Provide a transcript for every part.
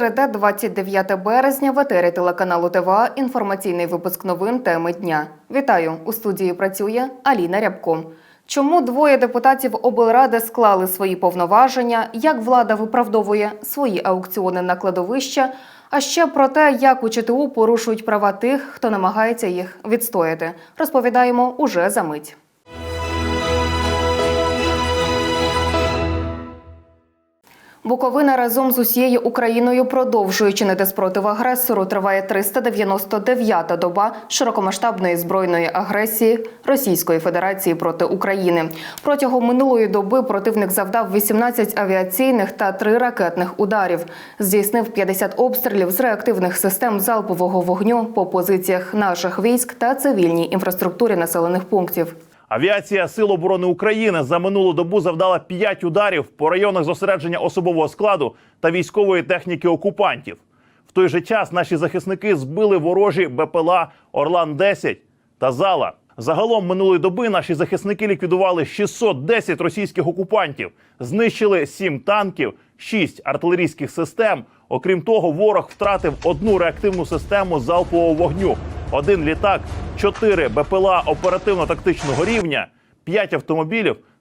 Середа, 29 березня, в етері телеканалу ТВА інформаційний випуск новин теми дня. Вітаю! У студії працює Аліна Рябко. Чому двоє депутатів облради склали свої повноваження, як влада виправдовує свої аукціони на кладовища, а ще про те, як у ЧТУ порушують права тих, хто намагається їх відстояти, розповідаємо уже за мить. Буковина разом з усією Україною продовжує чинити спротив агресору. Триває 399-та доба широкомасштабної збройної агресії Російської Федерації проти України. Протягом минулої доби противник завдав 18 авіаційних та 3 ракетних ударів. Здійснив 50 обстрілів з реактивних систем залпового вогню по позиціях наших військ та цивільній інфраструктурі населених пунктів. Авіація Сил оборони України за минулу добу завдала 5 ударів по районах зосередження особового складу та військової техніки окупантів. В той же час наші захисники збили ворожі БПЛА Орлан 10 та Зала. Загалом минулої доби наші захисники ліквідували 610 російських окупантів, знищили 7 танків, 6 артилерійських систем. Окрім того, ворог втратив одну реактивну систему залпового вогню, один літак, чотири БПЛА оперативно-тактичного рівня, п'ять автомобілів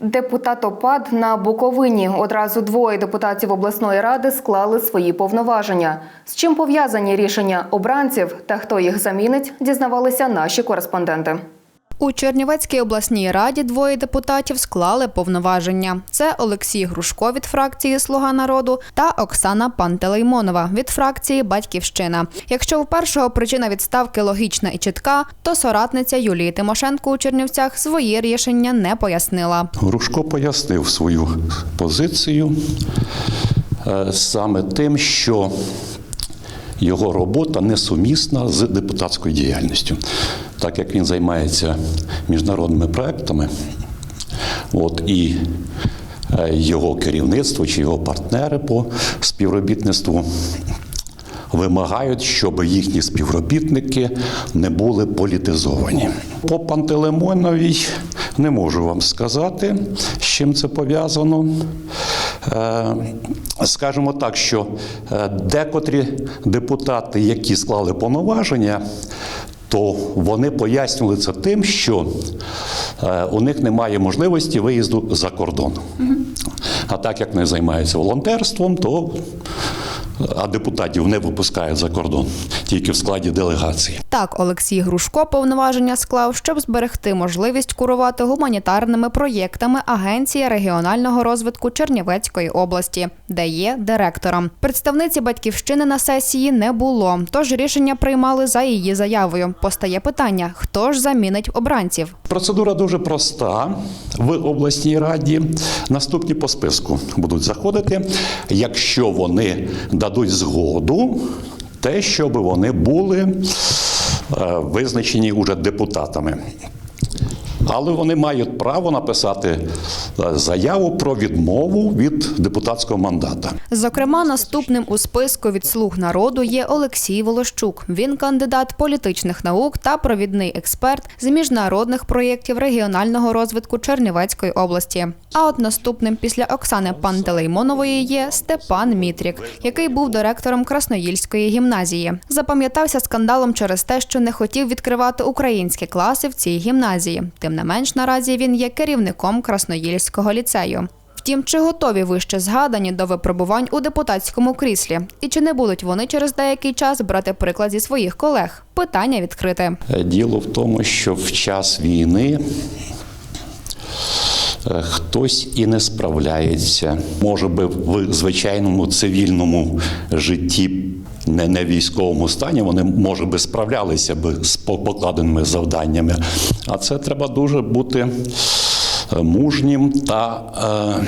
Депутат ОПАД на Буковині. Одразу двоє депутатів обласної ради склали свої повноваження. З чим пов'язані рішення обранців та хто їх замінить, дізнавалися наші кореспонденти. У Чернівецькій обласній раді двоє депутатів склали повноваження. Це Олексій Грушко від фракції Слуга народу та Оксана Пантелеймонова від фракції Батьківщина. Якщо у першого причина відставки логічна і чітка, то соратниця Юлії Тимошенко у Чернівцях свої рішення не пояснила. Грушко пояснив свою позицію е, саме тим, що його робота несумісна з депутатською діяльністю, так як він займається міжнародними проектами, от і е, його керівництво чи його партнери по співробітництву вимагають, щоб їхні співробітники не були політизовані. По Пантелеймоновій не можу вам сказати, з чим це пов'язано. Е, Скажімо так, що е, декотрі депутати, які склали повноваження, то вони пояснювали це тим, що е, у них немає можливості виїзду за кордон. А так як вони займаються волонтерством, то а депутатів не випускають за кордон, тільки в складі делегації. Так, Олексій Грушко повноваження склав, щоб зберегти можливість курувати гуманітарними проєктами Агенції регіонального розвитку Чернівецької області, де є директором. Представниці батьківщини на сесії не було, тож рішення приймали за її заявою. Постає питання: хто ж замінить обранців? Процедура дуже проста в обласній раді. Наступні по списку будуть заходити, якщо вони дадуть згоду, те, щоб вони були е, визначені уже депутатами. Але вони мають право написати е, заяву про відмову від депутатського мандата. Зокрема, наступним у списку від слуг народу є Олексій Волощук. Він кандидат політичних наук та провідний експерт з міжнародних проєктів регіонального розвитку Чернівецької області. А от наступним після Оксани Пантелеймонової є Степан Мітрік, який був директором Красноїльської гімназії. Запам'ятався скандалом через те, що не хотів відкривати українські класи в цій гімназії. Тим не менш, наразі він є керівником Красноїльського ліцею. Втім, чи готові вище згадані до випробувань у депутатському кріслі, і чи не будуть вони через деякий час брати приклад зі своїх колег? Питання відкрите. Е, Діло в тому, що в час війни е, хтось і не справляється. Може би в звичайному цивільному житті, не, не військовому стані, вони може би справлялися би з покладеними завданнями. А це треба дуже бути е, мужнім та е,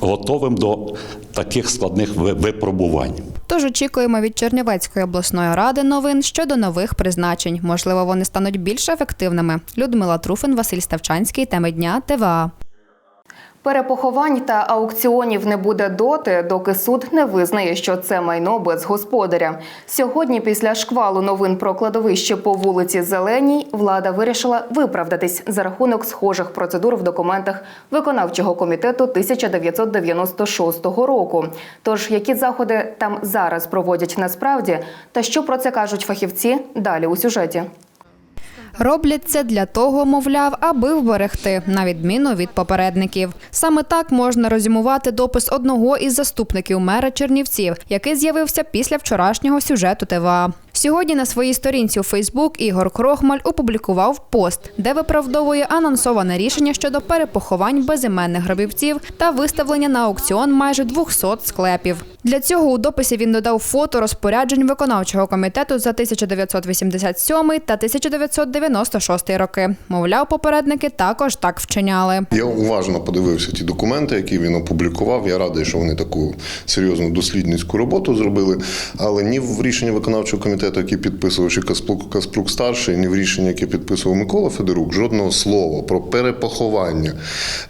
готовим до таких складних випробувань. Тож очікуємо від Чернівецької обласної ради новин щодо нових призначень. Можливо, вони стануть більш ефективними. Людмила Труфин, Василь Ставчанський, теми дня ТВА. Перепоховань та аукціонів не буде доти, доки суд не визнає, що це майно без господаря. Сьогодні, після шквалу новин про кладовище по вулиці Зеленій, влада вирішила виправдатись за рахунок схожих процедур в документах виконавчого комітету 1996 року. Тож, які заходи там зараз проводять насправді, та що про це кажуть фахівці далі у сюжеті. Роблять це для того, мовляв, аби вберегти, на відміну від попередників. Саме так можна розімувати допис одного із заступників мера Чернівців, який з'явився після вчорашнього сюжету ТВА. Сьогодні на своїй сторінці у Фейсбук Ігор Крохмаль опублікував пост, де виправдовує анонсоване рішення щодо перепоховань безіменних гробівців та виставлення на аукціон майже 200 склепів. Для цього у дописі він додав фото розпоряджень виконавчого комітету за 1987 та 1996 роки. Мовляв, попередники також так вчиняли. Я уважно подивився ті документи, які він опублікував. Я радий, що вони таку серйозну дослідницьку роботу зробили. Але ні в рішенні виконавчого комітету, який підписував ще Каспрук, Каспрук старший, ні в рішенні, яке підписував Микола Федорук, жодного слова про перепоховання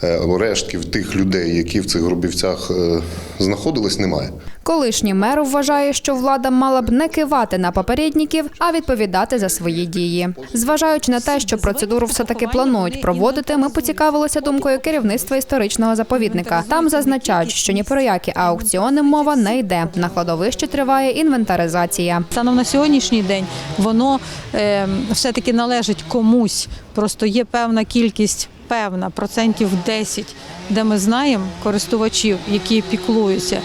е, рештків тих людей, які в цих гробівцях е, знаходились, немає. Колишній мер вважає, що влада мала б не кивати на попередників, а відповідати за свої дії. Зважаючи на те, що процедуру все таки планують проводити, ми поцікавилися думкою керівництва історичного заповідника. Там зазначають, що ні про які аукціони мова не йде. На кладовищі триває інвентаризація. Станом на сьогоднішній день воно е, все-таки належить комусь. Просто є певна кількість, певна процентів 10, де ми знаємо користувачів, які піклуються.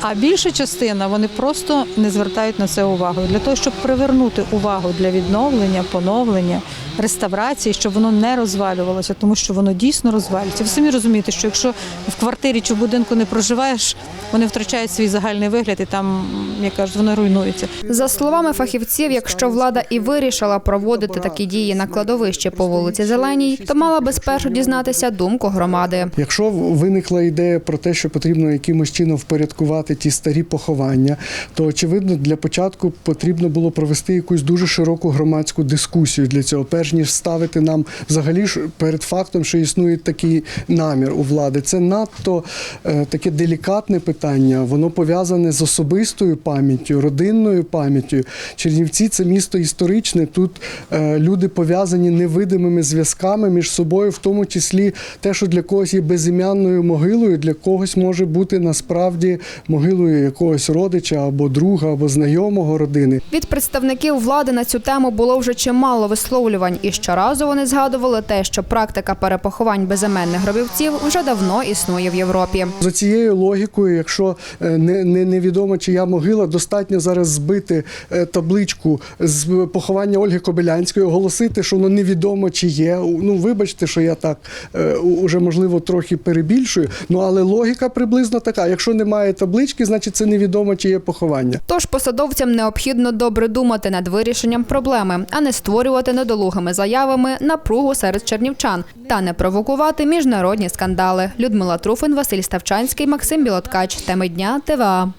А більша частина вони просто не звертають на це увагу. Для того, щоб привернути увагу для відновлення, поновлення, реставрації, щоб воно не розвалювалося, тому що воно дійсно розвалюється. Ви самі розумієте, що якщо в квартирі чи в будинку не проживаєш, вони втрачають свій загальний вигляд і там, як кажуть, воно руйнується. За словами фахівців, якщо влада і вирішила проводити такі дії на кладовищі по вулиці Зеленій, то мала би спершу дізнатися думку громади. Якщо виникла ідея про те, що потрібно якимось чином впорядкувати ті старі поховання, то очевидно для початку потрібно було провести якусь дуже широку громадську дискусію для цього, перш ніж ставити нам взагалі перед фактом, що існує такий намір у влади. Це надто е, таке делікатне питання. Воно пов'язане з особистою пам'яттю, родинною пам'яттю. Чернівці це місто історичне. Тут е, люди пов'язані невидимими зв'язками між собою, в тому числі те, що для когось є безім'янною могилою, для когось може бути насправді якогось родича або друга, або знайомого родини. Від представників влади на цю тему було вже чимало висловлювань, і щоразу вони згадували те, що практика перепоховань безіменних гробівців вже давно існує в Європі. За цією логікою, якщо е, не, не, невідомо чия могила, достатньо зараз збити е, табличку з поховання Ольги Кобилянської, оголосити, що воно невідомо чи є. Ну, вибачте, що я так е, уже можливо трохи перебільшую. Ну але логіка приблизно така: якщо немає таблички, значить це невідомо чиє поховання. Тож посадовцям необхідно добре думати над вирішенням проблеми, а не створювати недолугими заявами напругу серед чернівчан та не провокувати міжнародні скандали. Людмила Труфин, Василь Ставчанський, Максим Білоткач. Теми дня ТВА.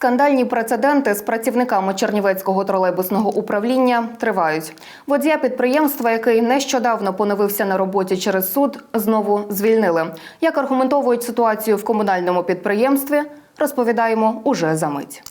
Скандальні прецеденти з працівниками Чернівецького тролейбусного управління тривають. Водія підприємства, який нещодавно поновився на роботі через суд, знову звільнили. Як аргументовують ситуацію в комунальному підприємстві, розповідаємо уже за мить.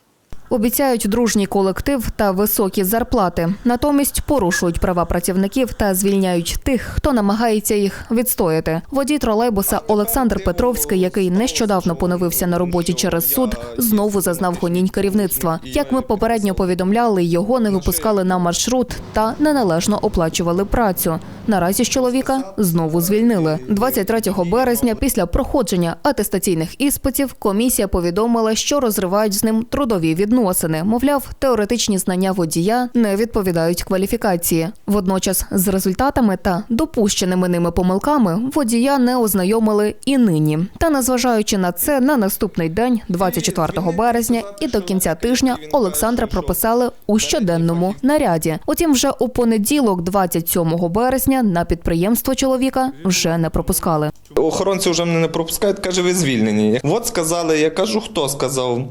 Обіцяють дружній колектив та високі зарплати. Натомість порушують права працівників та звільняють тих, хто намагається їх відстояти. Водій тролейбуса Олександр Петровський, який нещодавно поновився на роботі через суд, знову зазнав гонінь керівництва. Як ми попередньо повідомляли, його не випускали на маршрут та неналежно оплачували працю. Наразі ж чоловіка знову звільнили. 23 березня, після проходження атестаційних іспитів, комісія повідомила, що розривають з ним трудові відносини. Мовляв, теоретичні знання водія не відповідають кваліфікації. Водночас з результатами та допущеними ними помилками водія не ознайомили і нині. Та незважаючи на це, на наступний день, 24 березня, і до кінця тижня Олександра прописали у щоденному наряді. Утім, вже у понеділок, 27 березня, на підприємство чоловіка вже не пропускали. Охоронці вже мене не пропускають, каже, ви звільнені. От сказали, я кажу, хто сказав.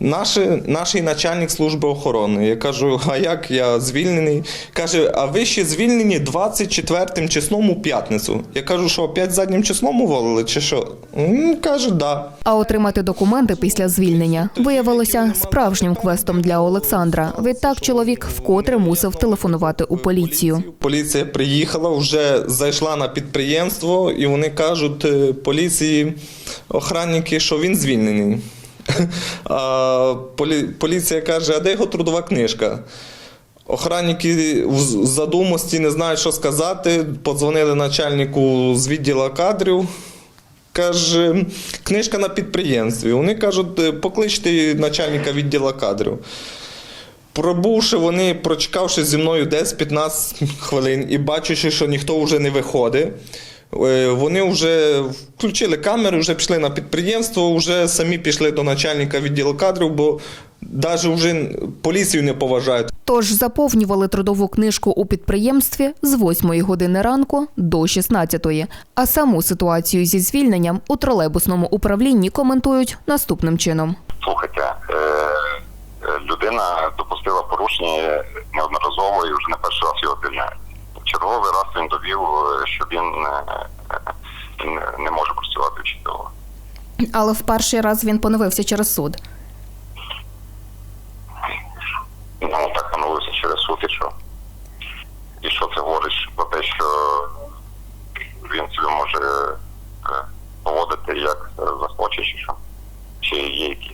Наш, наш начальник служби охорони. Я кажу, а як я звільнений? Каже, а ви ще звільнені 24 числом у п'ятницю. Я кажу, що опять заднім числом уволили, чи що? М, Каже, да. А отримати документи після звільнення виявилося справжнім квестом для Олександра. Відтак чоловік вкотре мусив телефонувати у поліцію. Поліція приїхала, вже зайшла на підприємство, і вони кажуть е, поліції, охранники, що він звільнений. А полі- поліція каже, а де його трудова книжка? Охранники в задумості не знають, що сказати. Подзвонили начальнику з відділу кадрів. Каже, книжка на підприємстві. Вони кажуть, «Е, покличте начальника відділу кадрів. Пробувши, вони, прочекавши зі мною десь 15 хвилин і бачачи, що ніхто вже не виходить, вони вже включили камери, вже пішли на підприємство, вже самі пішли до начальника відділу кадрів, бо навіть вже поліцію не поважають. Тож заповнювали трудову книжку у підприємстві з 8 години ранку до 16. А саму ситуацію зі звільненням у тролейбусному управлінні коментують наступним чином. Слухайте, е, е, людина допустила порушення неодноразово і вже не перший раз його звільняють. Черговий раз він довів, е, що він е, е, не- не може працювати вчителем. Але в перший раз він поновився через суд. Ну, так поновився через суд і що? І що це говорить про те, що він собі може поводити як захоче, чи що? Чи є якісь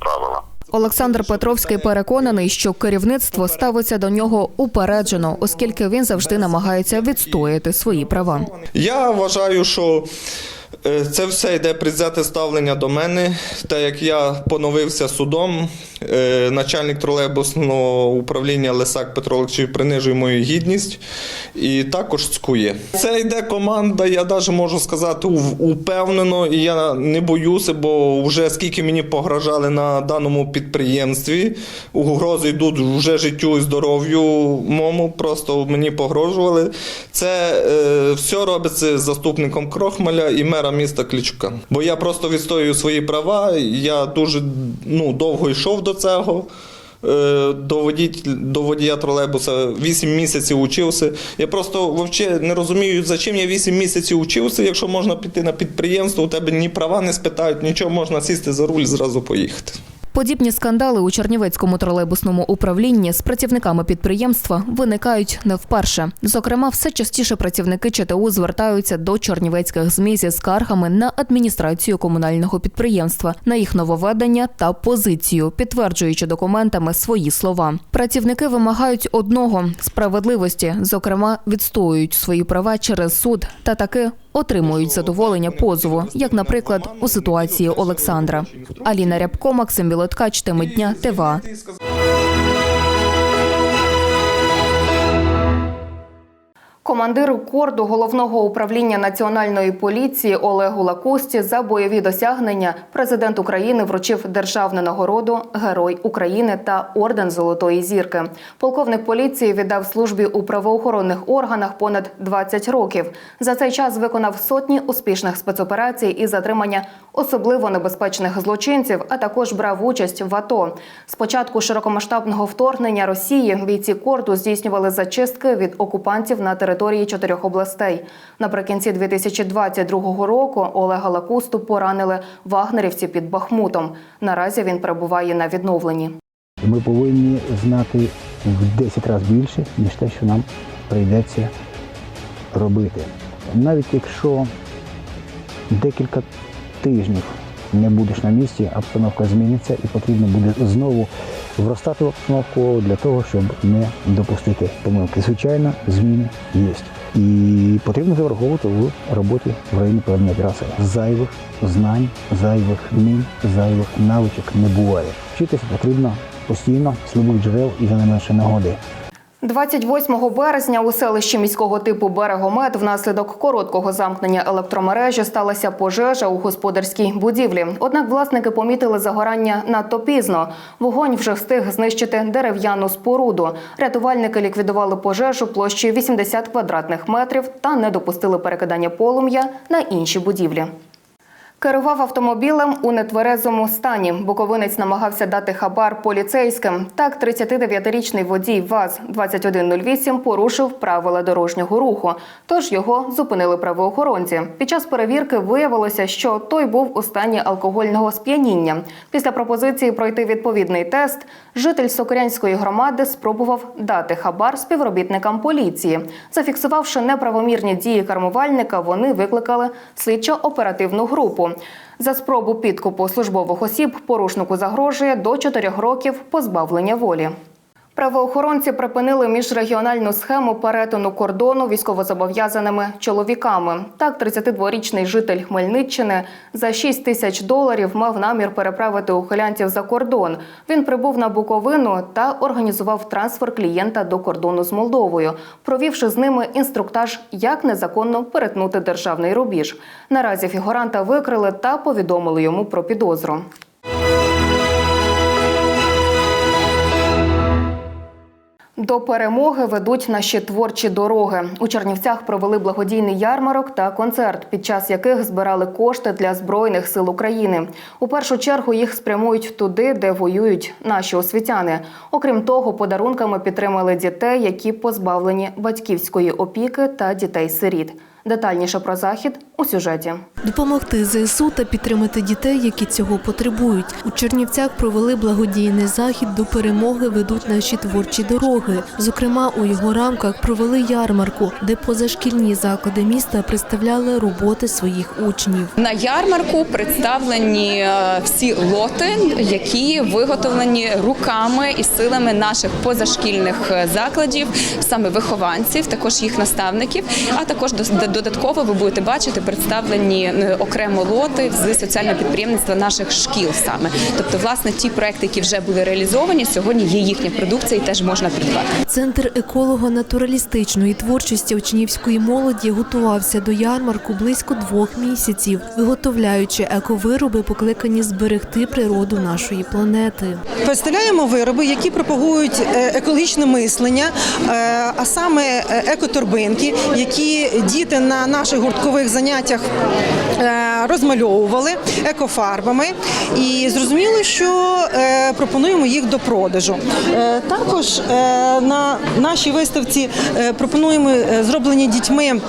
правила? Олександр Петровський переконаний, що керівництво ставиться до нього упереджено, оскільки він завжди намагається відстояти свої права. Я вважаю, що це все йде предвзяте ставлення до мене, так як я поновився судом. е, Начальник тролейбусного управління Лисак Петро Олексійович принижує мою гідність і також цькує. Це йде команда, я навіть можу сказати, упевнено, і я не боюся, бо вже скільки мені погрожали на даному підприємстві, угрози йдуть вже життю і здоров'ю мому, просто мені погрожували. Це е, все робиться заступником Крохмаля і мера міста Клічука. Бо я просто відстоюю свої права. Я дуже ну, довго йшов до цього. Е, До, водій, до водія тролейбуса 8 місяців учився. Я просто вовче не розумію, за чим я 8 місяців учився, якщо можна піти на підприємство, у тебе ні права не спитають, нічого можна сісти за руль, зразу поїхати. Подібні скандали у Чернівецькому тролейбусному управлінні з працівниками підприємства виникають не вперше. Зокрема, все частіше працівники ЧТУ звертаються до чернівецьких ЗМІ зі скаргами на адміністрацію комунального підприємства, на їх нововведення та позицію, підтверджуючи документами свої слова. Працівники вимагають одного справедливості, зокрема, відстоюють свої права через суд та таки отримують задоволення позову, як, наприклад, у ситуації Олександра. Аліна Рябко, Максим Білоткач, теми дня, ТВА. Командиру корду головного управління національної поліції Олегу Лакусті за бойові досягнення президент України вручив державну нагороду Герой України та орден Золотої зірки. Полковник поліції віддав службі у правоохоронних органах понад 20 років. За цей час виконав сотні успішних спецоперацій і затримання особливо небезпечних злочинців, а також брав участь в АТО. З початку широкомасштабного вторгнення Росії бійці корду здійснювали зачистки від окупантів на території чотирьох областей. Наприкінці 2022 року Олега Лакусту поранили вагнерівці під Бахмутом. Наразі він перебуває на відновленні. Ми повинні знати в 10 разів більше, ніж те, що нам прийдеться робити. Навіть якщо декілька тижнів не будеш на місці, обстановка зміниться і потрібно буде знову вростати в обстановку для того, щоб не допустити помилки. Звичайно, зміни є. І потрібно це враховувати в роботі в районі проведення траси. Зайвих знань, зайвих вмінь, зайвих навичок не буває. Вчитися потрібно постійно любих джерел і за не менше нагоди. 28 березня у селищі міського типу Берегомет внаслідок короткого замкнення електромережі сталася пожежа у господарській будівлі. Однак власники помітили загорання надто пізно. Вогонь вже встиг знищити дерев'яну споруду. Рятувальники ліквідували пожежу площею 80 квадратних метрів та не допустили перекидання полум'я на інші будівлі. Керував автомобілем у нетверезому стані. Буковинець намагався дати хабар поліцейським. Так, 39-річний водій ВАЗ-2108 порушив правила дорожнього руху. Тож його зупинили правоохоронці. Під час перевірки виявилося, що той був у стані алкогольного сп'яніння. Після пропозиції пройти відповідний тест, житель Сокирянської громади спробував дати хабар співробітникам поліції. Зафіксувавши неправомірні дії кермувальника, вони викликали слідчо-оперативну групу. За спробу підкупу службових осіб порушнику загрожує до 4 років позбавлення волі. Правоохоронці припинили міжрегіональну схему перетину кордону військовозобов'язаними чоловіками. Так, 32-річний житель Хмельниччини за 6 тисяч доларів мав намір переправити ухилянців за кордон. Він прибув на Буковину та організував трансфер клієнта до кордону з Молдовою, провівши з ними інструктаж, як незаконно перетнути державний рубіж. Наразі фігуранта викрили та повідомили йому про підозру. До перемоги ведуть наші творчі дороги. У Чернівцях провели благодійний ярмарок та концерт, під час яких збирали кошти для збройних сил України. У першу чергу їх спрямують туди, де воюють наші освітяни. Окрім того, подарунками підтримали дітей, які позбавлені батьківської опіки та дітей-сиріт. Детальніше про захід у сюжеті. Допомогти ЗСУ та підтримати дітей, які цього потребують. У Чернівцях провели благодійний захід до перемоги ведуть наші творчі дороги. Зокрема, у його рамках провели ярмарку, де позашкільні заклади міста представляли роботи своїх учнів. На ярмарку представлені е, всі лоти, які виготовлені руками і силами наших позашкільних е, закладів, саме вихованців, також їх наставників. А також додатково ви будете бачити представлені е, окремо лоти з соціального підприємництва наших шкіл саме. Тобто, власне, ті проекти, які вже були реалізовані, сьогодні є їхня продукція і теж можна придбати. Центр еколого-натуралістичної творчості учнівської молоді готувався до ярмарку близько двох місяців, виготовляючи ековироби, покликані зберегти природу нашої планети. Представляємо вироби, які пропагують е, екологічне мислення, е, а саме екоторбинки, які діти на наших гурткових заняттях е, розмальовували екофарбами. І зрозуміло, що е, пропонуємо їх до продажу. Е, Також на нашій виставці пропонуємо зроблені дітьми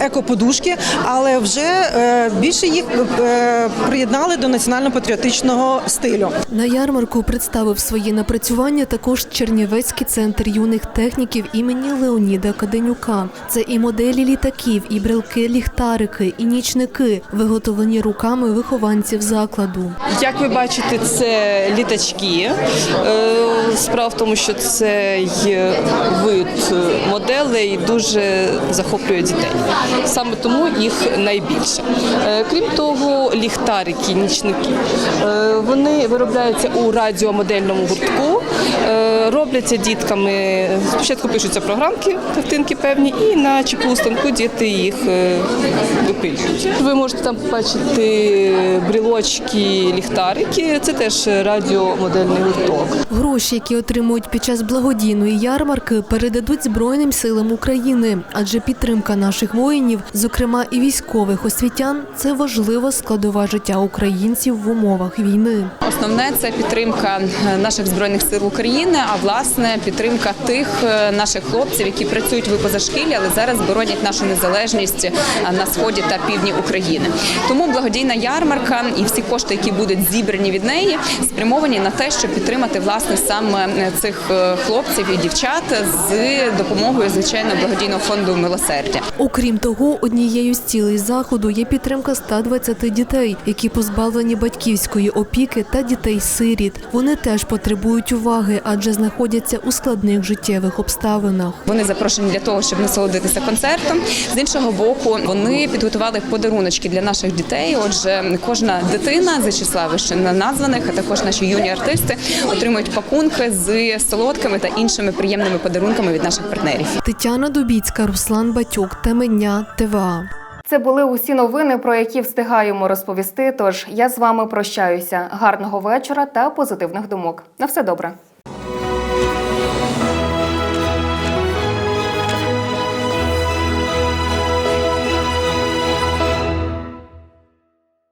екоподушки, але вже е, більше їх е, приєднали до національно-патріотичного стилю. На ярмарку представив свої напрацювання також Чернівецький центр юних техніків імені Леоніда Каденюка. Це і моделі літаків, і брелки, ліхтарики, і нічники, виготовлені руками вихованців закладу. Як ви бачите, це літачки. Е, Справа в тому, що цей вид моделей дуже захоплює дітей. Саме тому їх найбільше. Е, Крім того, ліхтарики, нічники. е, Вони виробляються у радіомодельному гуртку. Е, Робляться дітками. Спочатку пишуться програмки, картинки певні, і на чіпу станку діти їх випилюють. Ви можете там побачити брілочки, ліхтарики. Це теж радіомодельний гурток. Гроші, які отримують під час благодійної ярмарки, передадуть Збройним силам України, адже підтримка наших воїнів, зокрема і військових освітян, це важлива складова життя українців в умовах війни. Основне це підтримка е, наших збройних сил України, а власне підтримка тих е, наших хлопців, які працюють в позашкіллі, але зараз боронять нашу незалежність е, на сході та півдні України. Тому благодійна ярмарка і всі кошти, які будуть зібрані від неї, спрямовані на те, щоб підтримати власне саме цих хлопців і дівчат з допомогою звичайно благодійного фонду милосердя. Окрім того, однією з цілей заходу є підтримка 120 дітей, які позбавлені батьківської опіки та дітей-сиріт. Вони теж потребують уваги, адже знаходяться у складних життєвих обставинах. Вони запрошені для того, щоб насолодитися концертом. З іншого боку, вони підготували подаруночки для наших дітей. Отже, кожна дитина з числа вище названих, а також наші юні артисти отримують пакунки з солодкими та іншими приємними подарунками від наших партнерів. Тетяна Дубіцька, Руслан Батюк, Теменя, ТВА. Це були усі новини, про які встигаємо розповісти. Тож я з вами прощаюся. Гарного вечора та позитивних думок. На все добре.